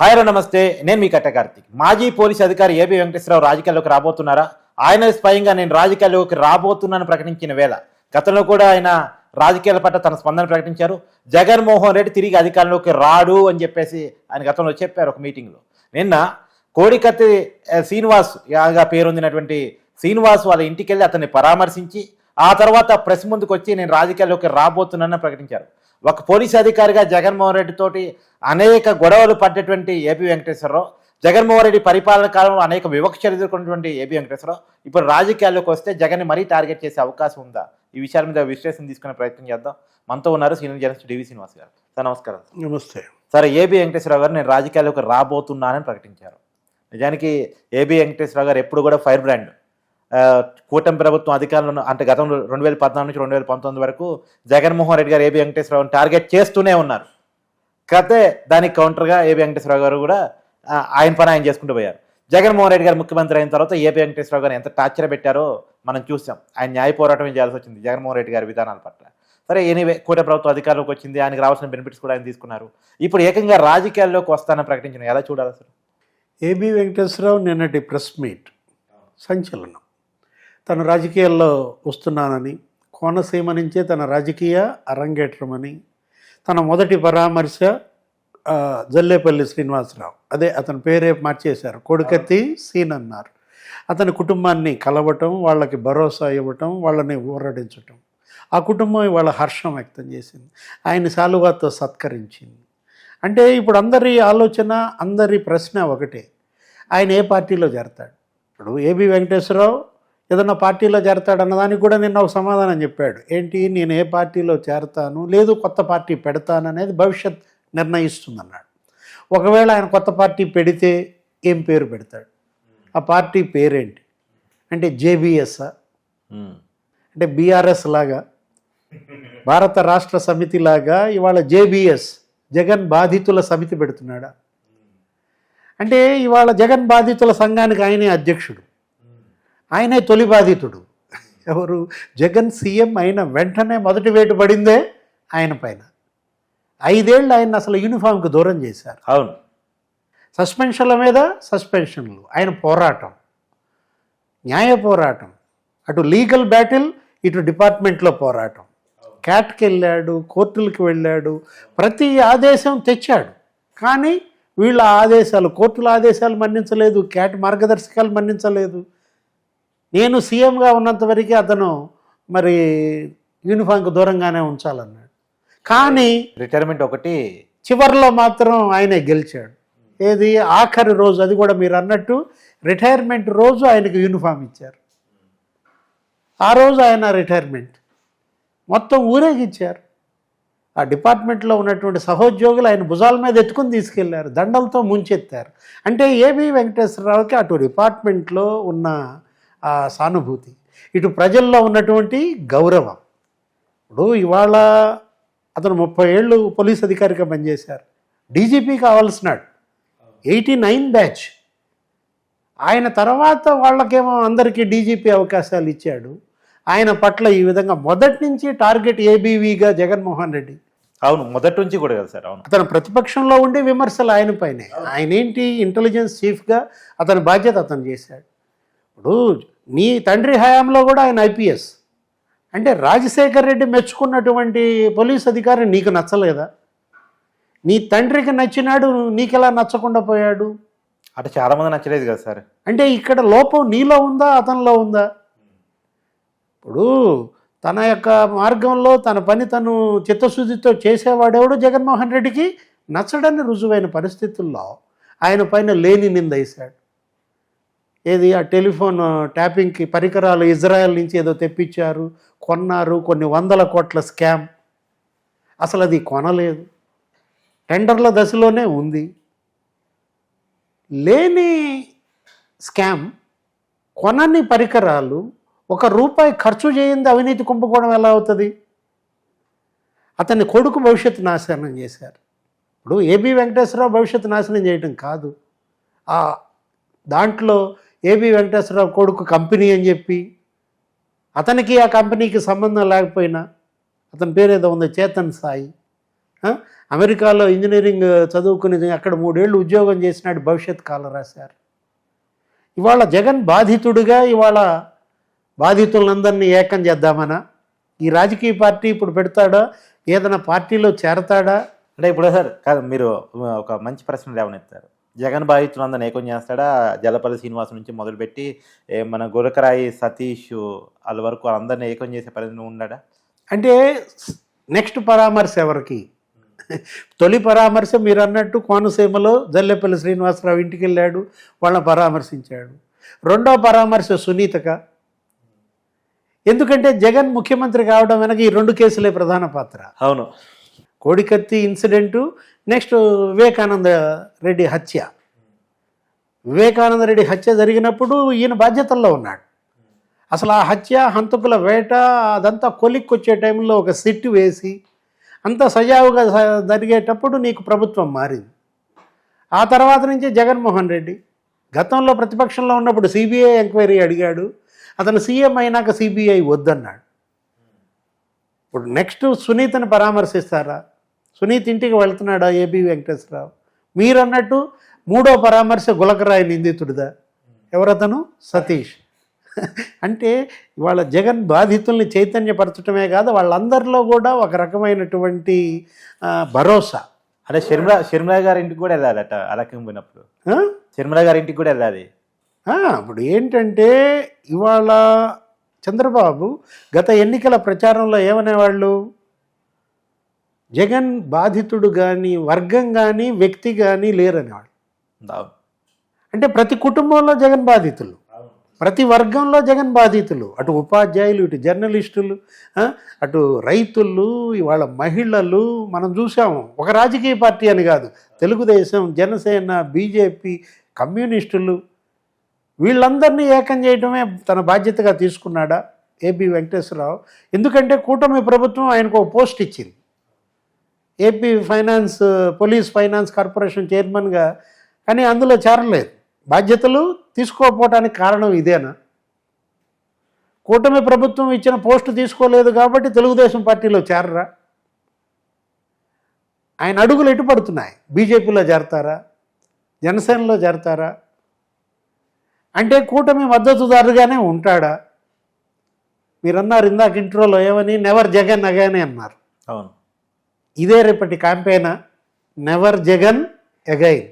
Hi నమస్తే. నేను మీ కట్టకార్తీక్ మాజీ పోలీస్ అధికారి ఏబి వెంకటేశ్వరరావు రాజకీయాల్లోకి రాబోతున్నారా? ఆయన స్వయంగా నేను రాజకీయాల్లోకి రాబోతున్నాను ప్రకటించిన వేళ గతంలో కూడా ఆయన రాజకీయాల పట్ల తన స్పందన ప్రకటించారు. జగన్మోహన్ రెడ్డి తిరిగి అధికారంలోకి రాడు అని చెప్పేసి ఆయన గతంలో చెప్పారు ఒక మీటింగ్లో. నిన్న కోడికత్తి శ్రీనివాస్ యాగా పేరొందినటువంటి శ్రీనివాస్ వాళ్ళ ఇంటికి వెళ్ళి అతన్ని పరామర్శించి ఆ తర్వాత ప్రెస్ ముందుకు వచ్చి నేను రాజకీయాల్లోకి రాబోతున్నానని ప్రకటించారు. ఒక పోలీస్ అధికారిగా జగన్మోహన్ రెడ్డి తోటి అనేక గొడవలు పడ్డటువంటి ఏపీ వెంకటేశ్వరరావు జగన్మోహన్ రెడ్డి పరిపాలన కాలంలో అనేక వివక్షలు ఎదుర్కొన్నటువంటి ఏపీ వెంకటేశ్వరరావు ఇప్పుడు రాజకీయాల్లోకి వస్తే జగన్ని మరీ టార్గెట్ చేసే అవకాశం ఉందా? ఈ విషయాల మీద విశ్లేషణ తీసుకునే ప్రయత్నం చేద్దాం. మనతో ఉన్నారు సీనియర్ జర్నలిస్ట్ డివి శ్రీనివాస్ గారు. సార్ నమస్కారం నమస్తే. సరే ఏబీ వెంకటేశ్వరరావు గారు నేను రాజకీయాల్లోకి రాబోతున్నానని ప్రకటించారు. నిజానికి ఏబీ వెంకటేశ్వరరావు గారు ఎప్పుడు కూడా ఫైర్ బ్రాండ్. కూటమి ప్రభుత్వం అధికారంలో అంటే గతంలో రెండు వేల పద్నాలుగు నుంచి రెండు వేల పంతొమ్మిది వరకు జగన్మోహన్ రెడ్డి గారు ఏబి వెంకటేశ్వరరావుని టార్గెట్ చేస్తూనే ఉన్నారు. కాకపోతే దానికి కౌంటర్గా ఏబీ వెంకటేశ్వరరావు గారు కూడా ఆయన పని ఆయన చేసుకుంటూ పోయారు. జగన్మోహన్ రెడ్డి గారు ముఖ్యమంత్రి అయిన తర్వాత ఏపీ వెంకటేశ్వరరావు గారు ఎంత టార్చర్ పెట్టారో మనం చూసాం. ఆయన న్యాయ పోరాటం చేయాల్సి వచ్చింది? జగన్మోహన్ రెడ్డి గారి విధానాల పట్ల. సరే ఎనీవే కూట ప్రభుత్వం అధికారంలోకి వచ్చింది. ఆయనకు రావాల్సిన బెనిఫిట్స్ కూడా ఆయన తీసుకున్నారు. ఇప్పుడు ఏకంగా రాజకీయాల్లోకి వస్తానని ప్రకటించిన ఎలా చూడాలి అసలు? ఏబి వెంకటేశ్వరరావు నిన్నటి ప్రెస్ మీట్ సంచలనం. తను రాజకీయాల్లో వస్తున్నానని కోనసీమ నుంచే తన రాజకీయ అరంగేట్రమని తన మొదటి పరామర్శ జల్లేపల్లి శ్రీనివాసరావు. అదే అతని పేరే మార్చేశారు. కొడుకత్తి సీన్ అన్నారు. అతని కుటుంబాన్ని కలవటం వాళ్ళకి భరోసా ఇవ్వటం వాళ్ళని ఊరడించటం. ఆ కుటుంబం వాళ్ళ హర్షం వ్యక్తం చేసింది. ఆయన శాలువాతో సత్కరించింది. అంటే ఇప్పుడు అందరి ఆలోచన అందరి ప్రశ్న ఒకటే. ఆయన ఏ పార్టీలో చేరతాడు? ఇప్పుడు ఏబి వెంకటేశ్వరరావు ఏదన్నా పార్టీలో చేరతాడు అన్నదానికి కూడా నిన్న ఒక సమాధానం చెప్పాడు. ఏంటి? నేను ఏ పార్టీలో చేరతాను? లేదు కొత్త పార్టీ పెడతాను అనేది భవిష్యత్ నిర్ణయిస్తుందన్నాడు. ఒకవేళ ఆయన కొత్త పార్టీ పెడితే ఏం పేరు పెడతాడు? ఆ పార్టీ పేరేంటి? అంటే జేబిఎస్ఆ ఉమ్. అంటే బీఆర్ఎస్ లాగా? భారత రాష్ట్ర సమితి లాగా? ఇవాళ జేబిఎస్ జగన్ బాధితుల సమితి పెడుతున్నాడా? అంటే ఇవాళ జగన్ బాధితుల సంఘానికి ఆయనే అధ్యక్షుడు. ఆయనే తొలి బాధితుడు. ఎవరు? జగన్ సీఎం అయిన వెంటనే మొదటి వేటు పడిందే ఆయన పైన. ఐదేళ్ళు ఆయన అసలు యూనిఫామ్కి దూరం చేశారు. అవును. సస్పెన్షన్ల మీద సస్పెన్షన్లు. ఆయన పోరాటం. న్యాయ పోరాటం. అటు లీగల్ బ్యాటిల్ ఇటు డిపార్ట్మెంట్లో పోరాటం. క్యాట్కి వెళ్ళాడు కోర్టులకు వెళ్ళాడు ప్రతి ఆదేశం తెచ్చాడు. కానీ వీళ్ళ ఆదేశాలు కోర్టుల ఆదేశాలు మన్నించలేదు క్యాట్ మార్గదర్శకాలు మన్నించలేదు. నేను సీఎంగా ఉన్నంతవరకు అతను మరి యూనిఫామ్కి దూరంగానే ఉంచాలన్నాడు. కానీ రిటైర్మెంట్ ఒకటి. చివరిలో మాత్రం ఆయనే గెలిచాడు. ఏది? ఆఖరి రోజు అది కూడా మీరు అన్నట్టు రిటైర్మెంట్ రోజు ఆయనకు యూనిఫామ్ ఇచ్చారు. ఆ రోజు ఆయన రిటైర్మెంట్. మొత్తం ఊరేగిచ్చారు ఆ డిపార్ట్మెంట్లో ఉన్నటువంటి సహోద్యోగులు ఆయన భుజాల మీద ఎత్తుకుని తీసుకెళ్ళారు. దండలతో ముంచెత్తారు. అంటే ఏబి వెంకటేశ్వరరావుకి అటు డిపార్ట్మెంట్లో ఉన్న ఆ సానుభూతి. ఇటు ప్రజల్లో ఉన్నటువంటి గౌరవం. ఇప్పుడు ఇవాళ అతను ముప్పై ఏళ్ళు పోలీస్ అధికారిగా పనిచేశారు. డీజీపీ కావాల్సినాడు. Eighty nine batch. ఆయన తర్వాత వాళ్ళకేమో అందరికీ డీజీపీ అవకాశాలు ఇచ్చాడు. ఆయన పట్ల ఈ విధంగా మొదటి నుంచి టార్గెట్ ఏబీవీగా జగన్మోహన్ రెడ్డి. అవును మొదటి నుంచి కూడా కదా సార్ అవును. అతను ప్రతిపక్షంలో ఉండే విమర్శలు ఆయన పైనే. ఆయన ఏంటి? ఇంటెలిజెన్స్ చీఫ్గా అతని బాధ్యత అతను చేశాడు. ఇప్పుడు నీ తండ్రి హయాంలో కూడా ఆయన ఐపీఎస్. అంటే రాజశేఖర్ రెడ్డి మెచ్చుకున్నటువంటి పోలీస్ అధికారి నీకు నచ్చలేదా? నీ తండ్రికి నచ్చినాడు నీకెలా నచ్చకుండా పోయాడు? అటు చాలా మంది నచ్చలేదు కదా సార్. అంటే ఇక్కడ లోపం నీలో ఉందా అతనిలో ఉందా? ఇప్పుడు తన యొక్క మార్గంలో తన పని తను చిత్తశుద్ధితో చేసేవాడెవడు జగన్మోహన్ రెడ్డికి? నచ్చడని రుజువైన పరిస్థితుల్లో ఆయన పైన లేని నింద వేశాడు. ఏది ఆ టెలిఫోన్ ట్యాపింగ్కి పరికరాలు ఇజ్రాయెల్ నుంచి ఏదో తెప్పించారు కొన్నారు కొన్ని వందల కోట్ల స్కామ్. అసలు అది కొనలేదు. టెండర్ల దశలోనే ఉంది. లేని స్కామ్ కొనని పరికరాలు ఒక రూపాయి ఖర్చు చేయింది అవినీతి కుంభకోణం ఎలా అవుతుంది? అతని కొడుకు భవిష్యత్తు నాశనం చేశారు. ఇప్పుడు ఏబి వెంకటేశ్వరరావు భవిష్యత్తు నాశనం చేయటం కాదు. ఆ దాంట్లో ఏబి వెంకటేశ్వరరావు కొడుకు కంపెనీ అని చెప్పి అతనికి ఆ కంపెనీకి సంబంధం లేకపోయినా అతని పేరు ఏదో ఉంది చేతన్ సాయి. అమెరికాలో ఇంజనీరింగ్ చదువుకుని అక్కడ మూడేళ్ళు ఉద్యోగం చేసినాడు భవిష్యత్ కాలం రాశారు. ఇవాళ జగన్ బాధితుడిగా ఇవాళ బాధితులందరినీ ఏకం చేద్దామనా? ఈ రాజకీయ పార్టీ ఇప్పుడు పెడతాడా? ఏదైనా పార్టీలో చేరతాడా? అంటే ఇప్పుడు సార్ కాదు మీరు ఒక మంచి ప్రశ్న లేవనెత్తారు. జగన్ బాధితులందరినీ ఏకం చేస్తాడా? జలపల్లి శ్రీనివాస్ నుంచి మొదలుపెట్టి మన గురకరాయి సతీష్ వాళ్ళ వరకు అందరినీ ఏకం చేసే పరిస్థితి ఉన్నాడా? అంటే నెక్స్ట్ పరామర్శ ఎవరికి? తొలి పరామర్శ మీరు అన్నట్టు కోనసీమలో జల్లెపల్లి శ్రీనివాసరావు ఇంటికి వెళ్ళాడు వాళ్ళని పరామర్శించాడు. రెండో పరామర్శ సునీతక. ఎందుకంటే జగన్ ముఖ్యమంత్రి కావడం వెనక ఈ రెండు కేసులే ప్రధాన పాత్ర. అవును. కోడికత్తి ఇన్సిడెంటు నెక్స్ట్ వివేకానంద రెడ్డి హత్య. వివేకానంద రెడ్డి హత్య జరిగినప్పుడు ఈయన బాధ్యతల్లో ఉన్నాడు. అసలు ఆ హత్య హంతకుల వేట అదంతా కొలిక్కొచ్చే టైంలో ఒక సిట్టు వేసి అంత సజావుగా జరిగేటప్పుడు నీకు ప్రభుత్వం మారింది. ఆ తర్వాత నుంచి జగన్మోహన్ రెడ్డి గతంలో ప్రతిపక్షంలో ఉన్నప్పుడు సిబిఐ ఎంక్వైరీ అడిగాడు అతను సీఎం అయినాక సిబిఐ వద్దన్నాడు. ఇప్పుడు నెక్స్ట్ సునీతని పరామర్శిస్తారా? సునీత్ ఇంటికి వెళ్తున్నాడా ఏబి వెంకటేశ్వరరావు? మీరు అన్నట్టు మూడో పరామర్శ గులకరాయి నిందితుడిదా? ఎవరతను? సతీష్. అంటే ఇవాళ జగన్ బాధితుల్ని చైతన్యపరచడమే కాదు వాళ్ళందరిలో కూడా ఒక రకమైనటువంటి భరోసా. అంటే షర్మిల షర్మిల గారి ఇంటికి కూడా వెళ్ళాలట అలకం పోయినప్పుడు? షర్మిల గారి ఇంటికి కూడా వెళ్ళాలి. ఇప్పుడు ఏంటంటే ఇవాళ చంద్రబాబు గత ఎన్నికల ప్రచారంలో ఏమనేవాళ్ళు? జగన్ బాధితుడు కానీ వర్గం కానీ వ్యక్తి కానీ అవును. అంటే ప్రతి కుటుంబంలో జగన్ బాధితులు. ప్రతి వర్గంలో జగన్ బాధితులు. అటు ఉపాధ్యాయులు ఇటు జర్నలిస్టులు అటు రైతులు ఇవాళ మహిళలు మనం చూసాము ఒక రాజకీయ పార్టీ అని కాదు. తెలుగుదేశం జనసేన బీజేపీ కమ్యూనిస్టులు వీళ్ళందరినీ ఏకం చేయడమే తన బాధ్యతగా తీసుకున్నాడా? ఏపీ వెంకటేశ్వరరావు. ఎందుకంటే కూటమి ప్రభుత్వం ఆయనకు ఒక పోస్ట్ ఇచ్చింది. AP finance police finance corporation చైర్మన్గా కానీ అందులో చేరలేదు. బాధ్యతలు తీసుకోకపోవటానికి కారణం ఇదేనా? కూటమి ప్రభుత్వం ఇచ్చిన పోస్టు తీసుకోలేదు కాబట్టి తెలుగుదేశం పార్టీలో చేరరా? ఆయన అడుగులు ఎటు పడుతున్నాయి? బీజేపీలో చేరతారా? జనసేనలో చేరతారా? అంటే కూటమి మద్దతుదారుగానే ఉంటాడా? మీరన్నారు ఇందాక ఇంట్రోలో ఏమని నెవర్ జగన్ అగానే అన్నారు. అవును. ఇదే రేపటి క్యాంపెయిన్ నెవర్ జగన్ ఎగైన్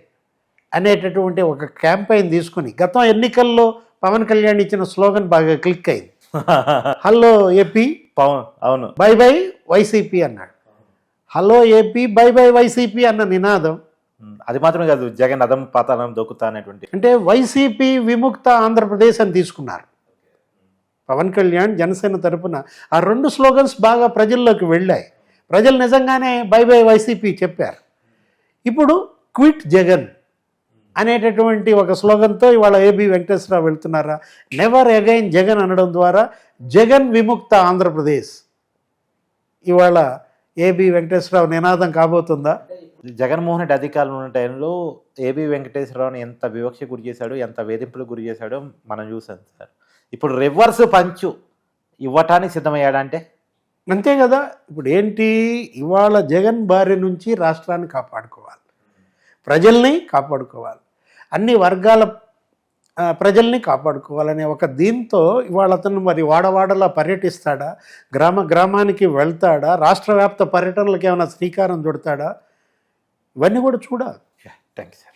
అనేటటువంటి ఒక క్యాంపెయిన్ తీసుకుని గతం ఎన్నికల్లో పవన్ కళ్యాణ్ ఇచ్చిన స్లోగన్ బాగా క్లిక్ అయింది. Hello AP. పవన్ అవును. బై బై వైసీపీ అన్నాడు. Hello AP bye bye YCP అన్న నినాదం. అది మాత్రం కాదు జగన్ అదం పాతాళం దొక్కుతా అనేటువంటి. అంటే వైసీపీ విముక్త ఆంధ్రప్రదేశ్ అని తీసుకున్నారు. పవన్ కళ్యాణ్ జనసేన తరపున ఆ రెండు స్లోగన్స్ బాగా ప్రజల్లోకి వెళ్ళాయి. ప్రజలు నిజంగానే బై బై వైసీపీ చెప్పారు. ఇప్పుడు క్విట్ జగన్ అనేటటువంటి ఒక స్లోగన్తో ఇవాళ ఏబి వెంకటేశ్వరరావు వెళ్తున్నారా? నెవర్ అగైన్ జగన్ అనడం ద్వారా జగన్ విముక్త ఆంధ్రప్రదేశ్. ఇవాళ ఏబి వెంకటేశ్వరరావు నినాదం కాబోతుందా? జగన్మోహన్ రెడ్డి అధికారంలో ఉన్న టైంలో ఏబి వెంకటేశ్వరరావుని ఎంత వివక్ష గురి చేశాడో ఎంత వేధింపులకు గురి చేశాడో మనం చూసాం సార్. ఇప్పుడు రివర్స్ పంచు ఇవ్వటానికి సిద్ధమయ్యాడంటే? అంతే కదా? ఇప్పుడు ఏంటి? ఇవాళ జగన్ బారి నుంచి రాష్ట్రాన్ని కాపాడుకోవాలి. ప్రజల్ని కాపాడుకోవాలి. అన్ని వర్గాల ప్రజల్ని కాపాడుకోవాలనే ఒక దీంతో ఇవాళ అతను మరి వాడవాడలా పర్యటిస్తాడా? గ్రామ గ్రామానికి వెళ్తాడా? రాష్ట్ర వ్యాప్త పర్యటనలకు ఏమైనా శ్రీకారం చుడతాడా? ఇవన్నీ కూడా చూడాలి. Thank you sir.